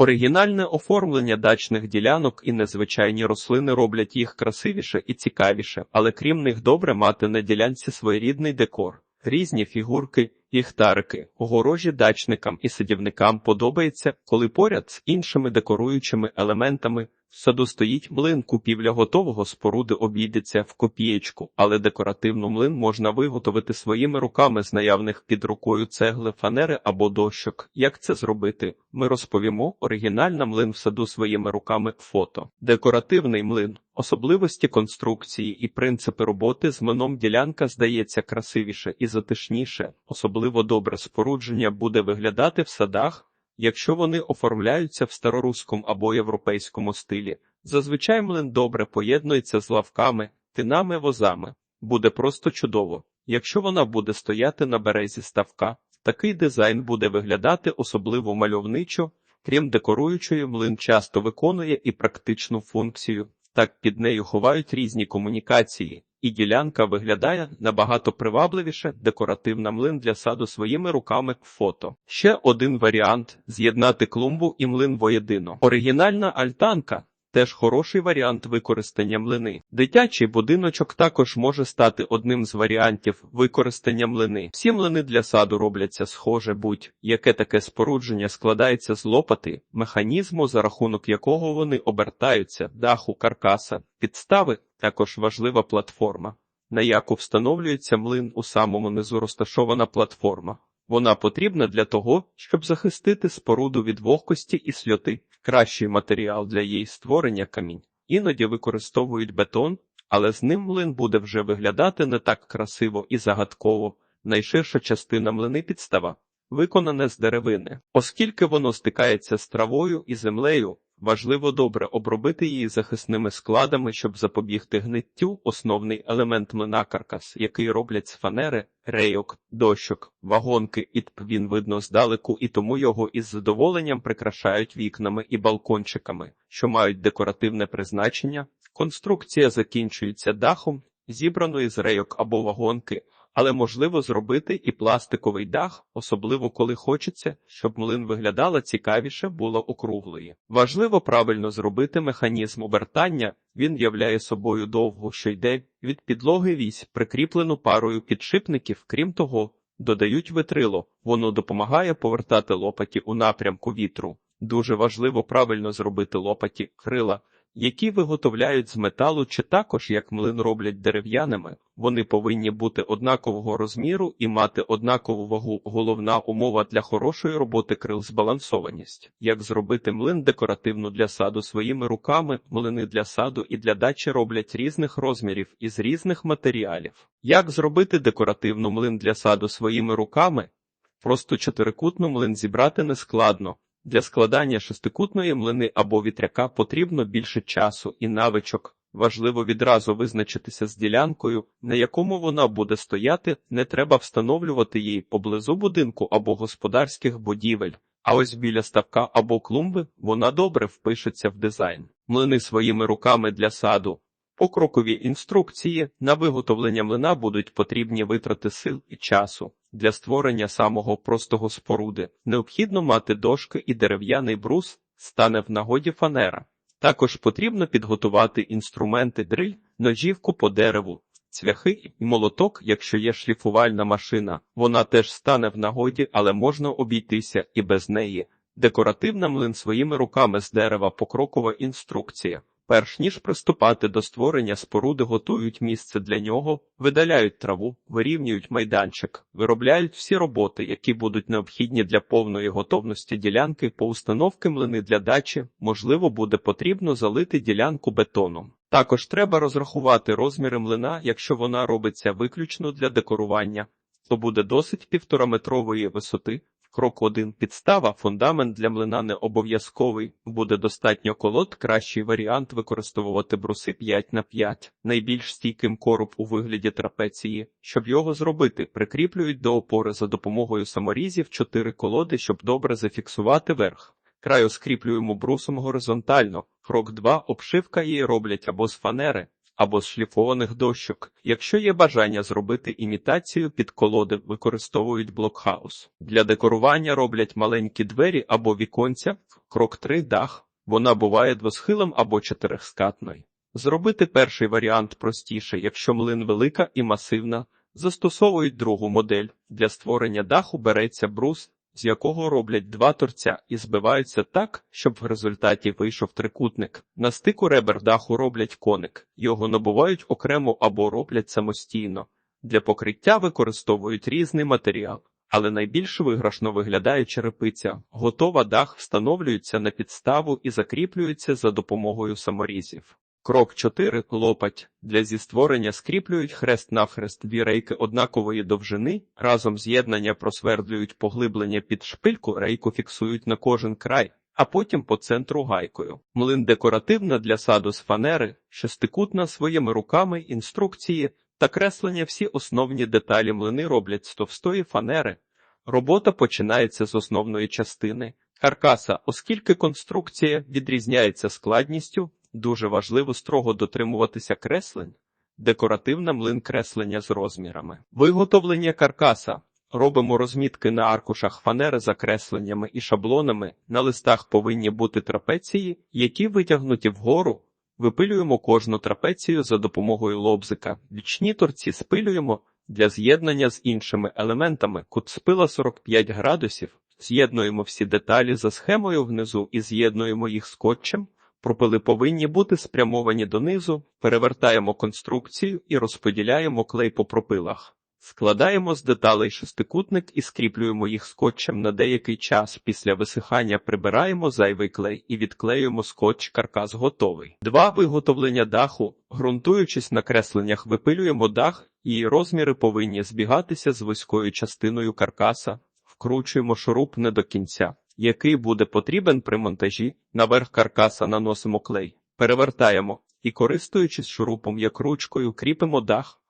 Оригінальне оформлення дачних ділянок і незвичайні рослини роблять їх красивіше і цікавіше, але крім них добре мати на ділянці своєрідний декор. Різні фігурки, ліхтарики, огорожі дачникам і садівникам подобається, коли поряд з іншими декоруючими елементами в саду стоїть млин, купівля готового споруди обійдеться в копієчку, але декоративну млин можна виготовити своїми руками з наявних під рукою цегли, фанери або дощок. Як це зробити? Ми розповімо оригінальна млин в саду своїми руками фото. Декоративний млин. Особливості конструкції і принципи роботи з млином ділянка здається красивіше і затишніше. Особливо добре спорудження буде виглядати в садах, якщо вони оформляються в староруському або європейському стилі. Зазвичай млин добре поєднується з лавками, тинами, возами. Буде просто чудово. Якщо вона буде стояти на березі ставка, такий дизайн буде виглядати особливо мальовничо, крім декоруючої млин часто виконує і практичну функцію. Так під нею ховають різні комунікації, і ділянка виглядає набагато привабливіше декоративна млин для саду своїми руками фото. Ще один варіант з'єднати клумбу і млин воєдино. Оригінальна альтанка. Теж хороший варіант використання млини. Дитячий будиночок також може стати одним з варіантів використання млини. Всі млини для саду робляться схоже, будь-яке таке спорудження складається з лопати, механізму, за рахунок якого вони обертаються, даху, каркаса, підстави, також важлива платформа, на яку встановлюється млин у самому низу розташована платформа. Вона потрібна для того, щоб захистити споруду від вогкості і сльоти. Кращий матеріал для її створення камінь. Іноді використовують бетон, але з ним млин буде вже виглядати не так красиво і загадково. Найширша частина млини підстава виконане з деревини, оскільки воно стикається з травою і землею. Важливо добре обробити її захисними складами, щоб запобігти гниттю. Основний елемент млина каркас, який роблять з фанери, рейок, дощок, вагонки, і він видно здалеку, і тому його із задоволенням прикрашають вікнами і балкончиками, що мають декоративне призначення. Конструкція закінчується дахом, зібраної з рейок або вагонки але можливо зробити і пластиковий дах, особливо коли хочеться, щоб млин виглядала цікавіше, було округлої. Важливо правильно зробити механізм обертання, він являє собою довгу, що йде від підлоги вісь, прикріплену парою підшипників, крім того, додають витрило, воно допомагає повертати лопаті у напрямку вітру. Дуже важливо правильно зробити лопаті крила які виготовляють з металу чи також як млин роблять дерев'яними, вони повинні бути однакового розміру і мати однакову вагу. Головна умова для хорошої роботи крил збалансованість. Як зробити млин декоративно для саду своїми руками, млини для саду і для дачі роблять різних розмірів із різних матеріалів. Як зробити декоративну млин для саду своїми руками? Просто чотирикутну млин зібрати нескладно. Для складання шестикутної млини або вітряка потрібно більше часу і навичок. Важливо відразу визначитися з ділянкою, на якому вона буде стояти, не треба встановлювати її поблизу будинку або господарських будівель. А ось біля ставка або клумби вона добре впишеться в дизайн. Млини своїми руками для саду. Покрокові інструкції на виготовлення млина будуть потрібні витрати сил і часу. Для створення самого простого споруди необхідно мати дошки і дерев'яний брус, стане в нагоді фанера. Також потрібно підготувати інструменти дриль, ножівку по дереву, цвяхи і молоток, якщо є шліфувальна машина. Вона теж стане в нагоді, але можна обійтися і без неї. Декоративна млин своїми руками з дерева покрокова інструкція. Перш ніж приступати до створення споруди, готують місце для нього, видаляють траву, вирівнюють майданчик, виробляють всі роботи, які будуть необхідні для повної готовності ділянки по установки млини для дачі, можливо, буде потрібно залити ділянку бетоном. Також треба розрахувати розміри млина, якщо вона робиться виключно для декорування, то буде досить півтораметрової висоти, Крок 1. Підстава. Фундамент для млина не обов'язковий. Буде достатньо колод. Кращий варіант використовувати бруси 5 на 5 Найбільш стійким короб у вигляді трапеції. Щоб його зробити, прикріплюють до опори за допомогою саморізів 4 колоди, щоб добре зафіксувати верх. Краю скріплюємо брусом горизонтально. Крок 2. Обшивка її роблять або з фанери, або з шліфованих дощок. Якщо є бажання зробити імітацію під колоди, використовують блокхаус. Для декорування роблять маленькі двері або віконця, крок 3 дах. Вона буває двосхилом або чотирихскатною. Зробити перший варіант простіше, якщо млин велика і масивна, застосовують другу модель. Для створення даху береться брус, з якого роблять два торця і збиваються так, щоб в результаті вийшов трикутник. На стику ребер даху роблять коник, його набувають окремо або роблять самостійно. Для покриття використовують різний матеріал. Але найбільш виграшно виглядає черепиця. Готова дах встановлюється на підставу і закріплюється за допомогою саморізів. Крок 4. Лопать. Для зі створення скріплюють хрест-навхрест дві рейки однакової довжини, разом з'єднання просвердлюють поглиблення під шпильку, рейку фіксують на кожен край, а потім по центру гайкою. Млин декоративна для саду з фанери, шестикутна своїми руками, інструкції та креслення всі основні деталі млини роблять з товстої фанери. Робота починається з основної частини каркаса, оскільки конструкція відрізняється складністю, дуже важливо строго дотримуватися креслень, декоративна млин креслення з розмірами. Виготовлення каркаса. Робимо розмітки на аркушах фанери за кресленнями і шаблонами. На листах повинні бути трапеції, які витягнуті вгору. Випилюємо кожну трапецію за допомогою лобзика. Бічні торці спилюємо для з'єднання з іншими елементами. Кут спила 45 градусів. З'єднуємо всі деталі за схемою внизу і з'єднуємо їх скотчем. Пропили повинні бути спрямовані донизу, перевертаємо конструкцію і розподіляємо клей по пропилах. Складаємо з деталей шестикутник і скріплюємо їх скотчем на деякий час. Після висихання прибираємо зайвий клей і відклеюємо скотч, каркас готовий. Два виготовлення даху. Ґрунтуючись на кресленнях, випилюємо дах, її розміри повинні збігатися з вузькою частиною каркаса, вкручуємо шуруп не до кінця, який буде потрібен при монтажі. Наверх каркаса наносимо клей, перевертаємо і, користуючись шурупом як ручкою, кріпимо дах.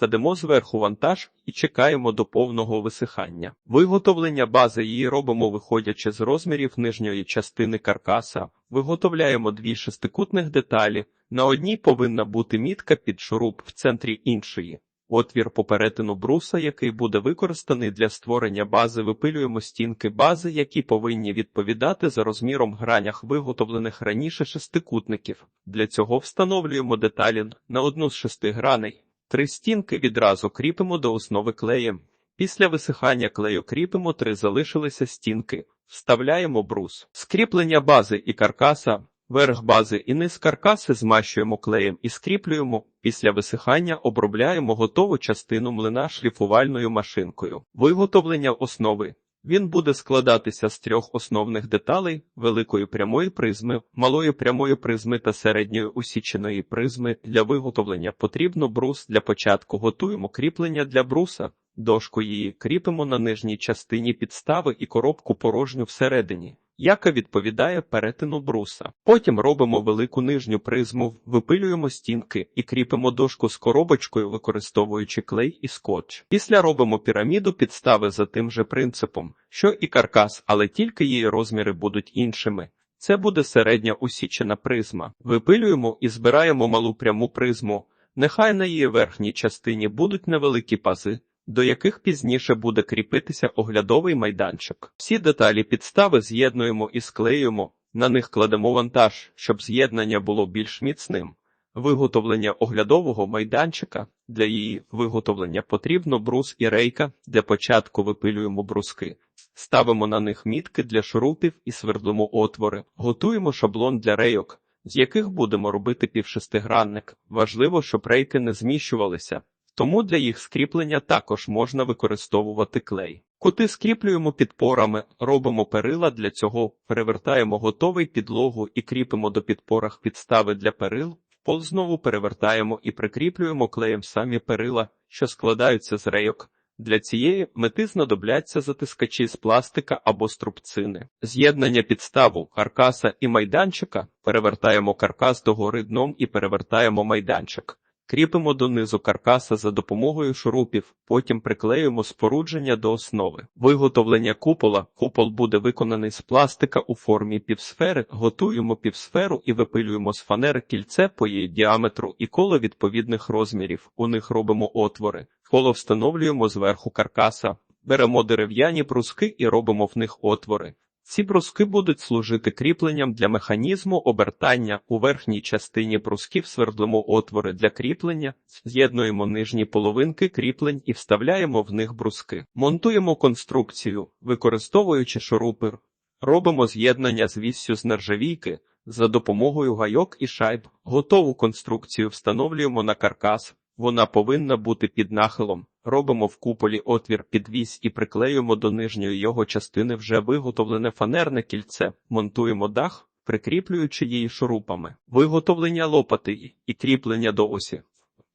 Садимо зверху вантаж і чекаємо до повного висихання. Виготовлення бази її робимо, виходячи з розмірів нижньої частини каркаса. Виготовляємо дві шестикутних деталі. На одній повинна бути мітка під шуруп в центрі іншої. Отвір по перетину бруса, який буде використаний для створення бази, випилюємо стінки бази, які повинні відповідати за розміром гранях виготовлених раніше шестикутників. Для цього встановлюємо деталі на одну з шести граней. Три стінки відразу кріпимо до основи клеєм. Після висихання клею кріпимо три залишилися стінки, вставляємо брус. Скріплення бази і каркаса. Верх бази і низ каркаси змащуємо клеєм і скріплюємо. Після висихання обробляємо готову частину млина шліфувальною машинкою. Виготовлення основи. Він буде складатися з трьох основних деталей: великої прямої призми, малої прямої призми та середньої усіченої призми. Для виготовлення потрібно брус. Для початку готуємо кріплення для бруса. Дошку її кріпимо на нижній частині підстави і коробку порожню всередині, яка відповідає перетину бруса. Потім робимо велику нижню призму, випилюємо стінки і кріпимо дошку з коробочкою, використовуючи клей і скотч. Після робимо піраміду підстави за тим же принципом, що і каркас, але тільки її розміри будуть іншими. Це буде середня усічена призма. Випилюємо і збираємо малу пряму призму. Нехай на її верхній частині будуть невеликі пази до яких пізніше буде кріпитися оглядовий майданчик. Всі деталі підстави з'єднуємо і склеюємо, на них кладемо вантаж, щоб з'єднання було більш міцним. Виготовлення оглядового майданчика для її виготовлення потрібно брус і рейка. Для початку випилюємо бруски, ставимо на них мітки для шурупів і свердлимо отвори, готуємо шаблон для рейок, з яких будемо робити півшестигранник. Важливо, щоб рейки не зміщувалися. Тому для їх скріплення також можна використовувати клей. Кути скріплюємо підпорами, робимо перила для цього, перевертаємо готовий підлогу і кріпимо до підпорах підстави для перил, пол знову перевертаємо і прикріплюємо клеєм самі перила, що складаються з рейок. Для цієї мети знадобляться затискачі з пластика або струбцини. З'єднання підставу, каркаса і майданчика перевертаємо каркас догори дном і перевертаємо майданчик. Кріпимо донизу каркаса за допомогою шурупів, потім приклеюємо спорудження до основи. Виготовлення купола. Купол буде виконаний з пластика у формі півсфери. Готуємо півсферу і випилюємо з фанери кільце по її діаметру і коло відповідних розмірів. У них робимо отвори. Коло встановлюємо зверху каркаса. Беремо дерев'яні бруски і робимо в них отвори. Ці бруски будуть служити кріпленням для механізму обертання. У верхній частині брусків свердлимо отвори для кріплення, з'єднуємо нижні половинки кріплень і вставляємо в них бруски. Монтуємо конструкцію, використовуючи шурупи. Робимо з'єднання з віссю з нержавійки за допомогою гайок і шайб. Готову конструкцію встановлюємо на каркас. Вона повинна бути під нахилом. Робимо в куполі отвір під вісь і приклеюємо до нижньої його частини вже виготовлене фанерне кільце, монтуємо дах, прикріплюючи її шурупами. Виготовлення лопати і кріплення до осі.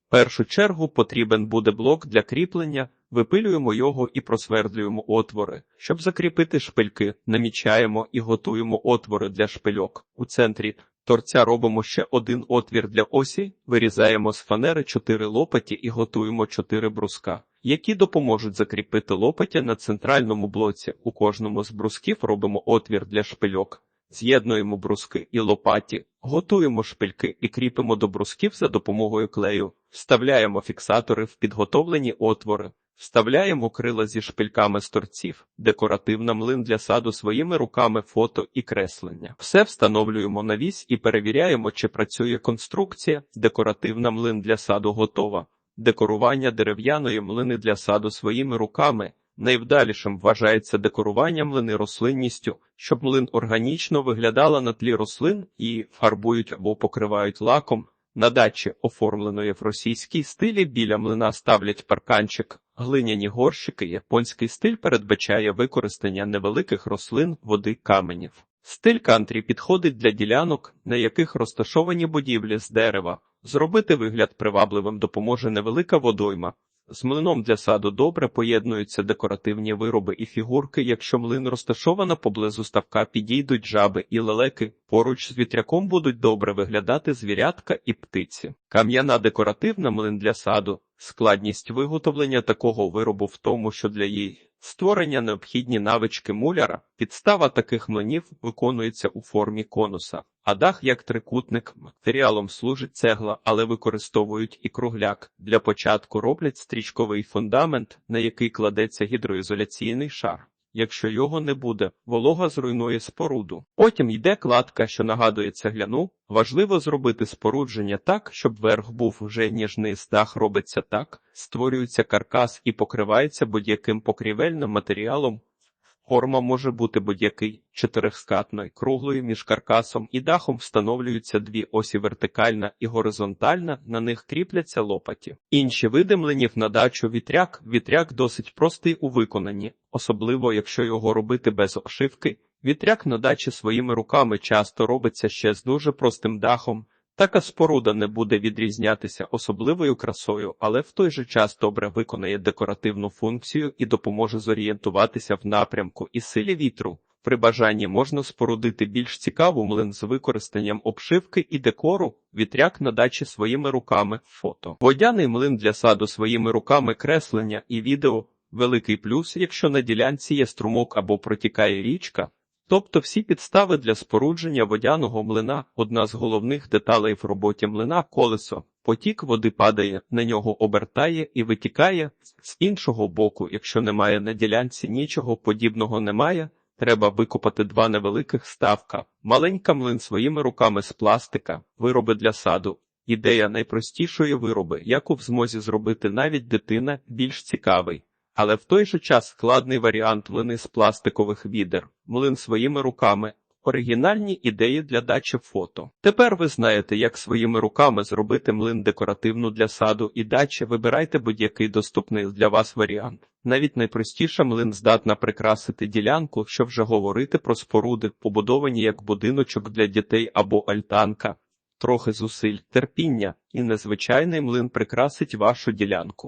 В першу чергу потрібен буде блок для кріплення, випилюємо його і просвердлюємо отвори. Щоб закріпити шпильки, намічаємо і готуємо отвори для шпильок. У центрі торця робимо ще один отвір для осі, вирізаємо з фанери 4 лопаті і готуємо 4 бруска, які допоможуть закріпити лопатя на центральному блоці. У кожному з брусків робимо отвір для шпильок. З'єднуємо бруски і лопаті, готуємо шпильки і кріпимо до брусків за допомогою клею, вставляємо фіксатори в підготовлені отвори, вставляємо крила зі шпильками з торців, декоративна млин для саду своїми руками фото і креслення. Все встановлюємо на вісь і перевіряємо, чи працює конструкція, декоративна млин для саду готова. Декорування дерев'яної млини для саду своїми руками. Найвдалішим вважається декорування млини рослинністю, щоб млин органічно виглядала на тлі рослин і фарбують або покривають лаком. На дачі, оформленої в російській стилі, біля млина ставлять парканчик, глиняні горщики. Японський стиль передбачає використання невеликих рослин, води, каменів. Стиль кантрі підходить для ділянок, на яких розташовані будівлі з дерева. Зробити вигляд привабливим допоможе невелика водойма. З млином для саду добре поєднуються декоративні вироби і фігурки. Якщо млин розташована поблизу ставка, підійдуть жаби і лелеки. Поруч з вітряком будуть добре виглядати звірятка і птиці. Кам'яна декоративна млин для саду. Складність виготовлення такого виробу в тому, що для її створення необхідні навички муляра. Підстава таких млинів виконується у формі конуса. А дах як трикутник матеріалом служить цегла, але використовують і кругляк. Для початку роблять стрічковий фундамент, на який кладеться гідроізоляційний шар. Якщо його не буде, волога зруйнує споруду. Потім йде кладка, що нагадує цегляну. Важливо зробити спорудження так, щоб верх був вже ніжний стах робиться так, створюється каркас і покривається будь-яким покрівельним матеріалом. Форма може бути будь-який чотирихскатної, круглою між каркасом і дахом встановлюються дві осі вертикальна і горизонтальна, на них кріпляться лопаті. Інші види млинів на дачу вітряк. Вітряк досить простий у виконанні, особливо якщо його робити без обшивки. Вітряк на дачі своїми руками часто робиться ще з дуже простим дахом. Така споруда не буде відрізнятися особливою красою, але в той же час добре виконає декоративну функцію і допоможе зорієнтуватися в напрямку і силі вітру. При бажанні можна спорудити більш цікаву млин з використанням обшивки і декору, вітряк на дачі своїми руками, фото. Водяний млин для саду своїми руками креслення і відео. Великий плюс, якщо на ділянці є струмок або протікає річка. Тобто всі підстави для спорудження водяного млина одна з головних деталей в роботі млина колесо. Потік води падає, на нього обертає і витікає. З іншого боку, якщо немає на ділянці нічого подібного немає, треба викопати два невеликих ставка. Маленька млин своїми руками з пластика, вироби для саду. Ідея найпростішої вироби, яку в змозі зробити навіть дитина, більш цікавий. Але в той же час складний варіант млини з пластикових відер, млин своїми руками, оригінальні ідеї для дачі фото. Тепер ви знаєте, як своїми руками зробити млин декоративну для саду і дачі. Вибирайте будь-який доступний для вас варіант. Навіть найпростіша млин здатна прикрасити ділянку, що вже говорити про споруди, побудовані як будиночок для дітей або альтанка. Трохи зусиль, терпіння і незвичайний млин прикрасить вашу ділянку.